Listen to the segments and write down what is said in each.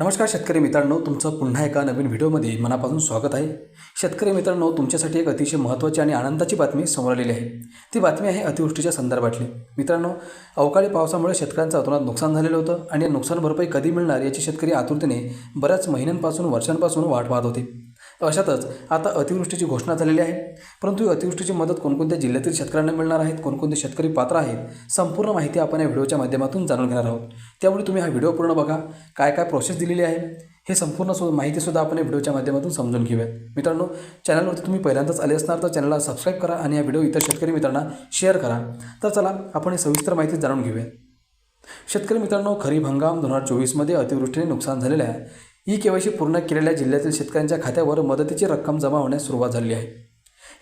नमस्कार शेतकरी मित्रांनो तुमचं पुन्हा एका नवीन व्हिडिओमध्ये मनापासून स्वागत आहे. शेतकरी मित्रांनो तुमच्यासाठी एक अतिशय महत्त्वाची आणि आनंदाची बातमी समोर आलेली आहे. ती बातमी आहे अतिवृष्टीच्या संदर्भातली. मित्रांनो अवकाळी पावसामुळे शेतकऱ्यांचं अतोनात नुकसान झालेलं होतं आणि या नुकसान भरपाई कधी मिळणार याची शेतकरी आतुरतेने बऱ्याच महिन्यांपासून वर्षांपासून वाट पाहत होते. अशातच आता अतिवृष्टीची घोषणा झालेली आहे. परंतु अतिवृष्टीची मदत कोणकोणत्या जिल्ह्यातील शेतकऱ्यांना मिळणार आहेत? कोणकोणते शेतकरी पात्र आहेत? संपूर्ण माहिती आपण या व्हिडिओच्या माध्यमातून जाणून घेणार आहोत. त्यामुळे तुम्ही हा व्हिडिओ पूर्ण बघा. काय काय प्रोसेस दिलेली आहे? हे संपूर्ण सु माहितीसुद्धा आपण या व्हिडिओच्या माध्यमातून समजून घेऊयात. मित्रांनो चॅनलवरती तुम्ही पहिल्यांदाच आले असणार तर चॅनलला सबस्क्राईब करा आणि हा व्हिडिओ इतर शेतकरी मित्रांना शेअर करा. तर चला आपण ही सविस्तर माहिती जाणून घेऊया शेतकरी मित्रांनो खरीप हंगाम दोन हजार चोवीसमध्ये अतिवृष्टीने नुकसान झालेलं आहे. ई केवायसी पूर्ण केलेल्या जिल्ह्यातील शेतकऱ्यांच्या खात्यावर मदतीची रक्कम जमा होण्यास सुरुवात झाली आहे.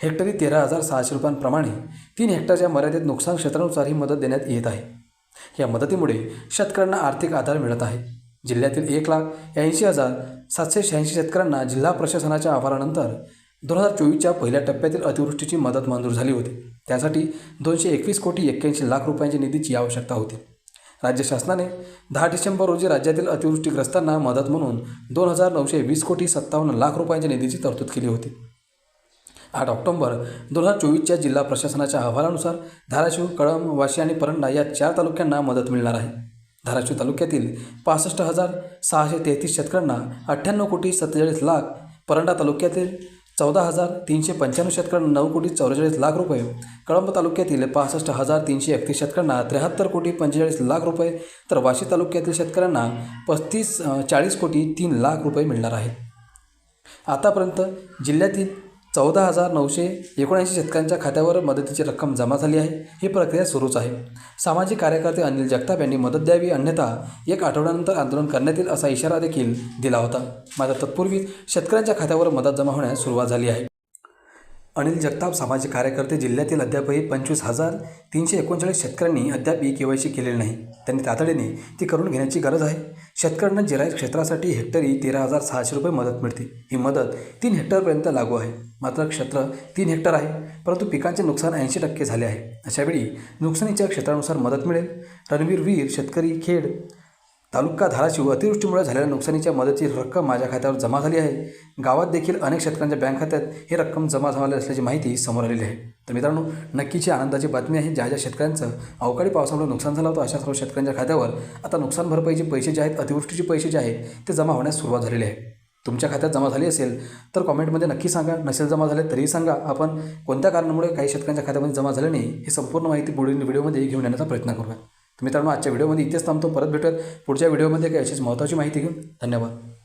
हेक्टरी तेरा हजार सहाशे रुपयांप्रमाणे तीन हेक्टरच्या मर्यादित नुकसान क्षेत्रानुसार ही मदत देण्यात येत आहे. या मदतीमुळे शेतकऱ्यांना आर्थिक आधार मिळत आहे. जिल्ह्यातील एक लाख ऐंशी हजार सातशे शहाऐंशी शेतकऱ्यांना जिल्हा प्रशासनाच्या आभारानंतर दोन हजार चोवीसच्या पहिल्या टप्प्यातील अतिवृष्टीची मदत मंजूर झाली होती. त्यासाठी दोनशे एकवीस कोटी एक्क्याऐंशी लाख रुपयांच्या निधीची आवश्यकता होती. राज्य शासनाने दहा डिसेंबर रोजी राज्यातील अतिवृष्टीग्रस्तांना मदत म्हणून दोन हजार नऊशे वीस कोटी सत्तावन्न लाख रुपयांच्या निधीची तरतूद केली होती. आठ ऑक्टोबर दोन हजार चोवीसच्या जिल्हा प्रशासनाच्या अहवालानुसार धाराशिव कळम वाशी आणि परंडा या चार तालुक्यांना मदत मिळणार आहे. धाराशिव तालुक्यातील पासष्ट हजार सहाशे तेहतीस शेतकऱ्यांना अठ्ठ्याण्णव कोटी सत्तेचाळीस लाख परंडा तालुक्यातील चौदा हजार तीनशे पंच्याण्णव शेतकऱ्यांना नऊ कोटी चौवेचाळीस लाख रुपये. कळंब तालुक्यातील पासष्ट हजार तीनशे एकतीस शेतकऱ्यांना त्र्याहत्तर कोटी पंचेचाळीस लाख रुपये. तर वाशी तालुक्यातील शेतकऱ्यांना पस्तीस चाळीस कोटी तीन लाख रुपये मिळणार आहेत. आतापर्यंत जिल्ह्यातील चौदा हजार नऊशे एकोणऐंशी शेतकऱ्यांच्या खात्यावर मदतीची रक्कम जमा झाली आहे. ही प्रक्रिया सुरूच आहे. सामाजिक कार्यकर्ते अनिल जगताप यांनी मदत द्यावी अन्यथा एक आठवड्यानंतर आंदोलन करण्यात येईल असा इशारा देखील दिला होता. मात्र तत्पूर्वीच शेतकऱ्यांच्या खात्यावर मदत जमा होण्यास सुरुवात झाली आहे. अनिल जगताप सामाजिक कार्यकर्ते जिल्ह्यातील अद्यापही पंचवीस हजार तीनशे एकोणचाळीस शेतकऱ्यांनी अद्याप ई के वाय सी केलेली नाही. त्यांनी तातडीने ती करून घेण्याची गरज आहे. शेतकऱ्यांना जिरायत क्षेत्रासाठी हेक्टरी तेरा हजार सहाशे रुपये मदत मिळते. ही मदत तीन हेक्टरपर्यंत लागू आहे. मात्र क्षेत्र तीन हेक्टर आहे परंतु पिकांचे नुकसान ऐंशी टक्के झाले आहे. अशावेळी नुकसानीच्या क्षेत्रानुसार मदत मिळेल. रणवीर वीर शेतकरी खेड तालुका धाराशिव अतिवृष्टीमुळे झालेल्या नुकसानीच्या मदतीची रक्कम माझ्या खात्यावर जमा झाली आहे. गावात देखील अनेक शेतकऱ्यांच्या बँक खात्यात ही रक्कम जमा झाली असल्याची माहिती समोर आलेली आहे. तर मित्रांनो नक्कीची आनंदाची बातमी आहे. ज्या ज्या शेतकऱ्यांचं अवकाळी पावसामुळे नुकसान झालं होतं अशा सर्व शेतकऱ्यांच्या खात्यावर आता नुकसान भरपाईचे पैसे जे आहेत अतिवृष्टीचे पैसे जे आहेत ते जमा होण्यास सुरुवात झालेली आहे. तुमच्या खात्यात जमा झाली असेल तर कॉमेंटमध्ये नक्की सांगा. नसेल जमा झाले तरीही सांगा. आपण कोणत्या कारणामुळे काही शेतकऱ्यांच्या खात्यामध्ये जमा झाले नाही ही संपूर्ण माहिती पुढील व्हिडिओमध्ये घेऊन येण्याचा प्रयत्न करूया. तर मित्रांनो आजच्या व्हिडिओमध्ये इथेच थांबतो. परत भेटूयात. पुढच्या व्हिडिओमध्ये काही अशीच महत्त्वाची माहिती घेऊन. धन्यवाद.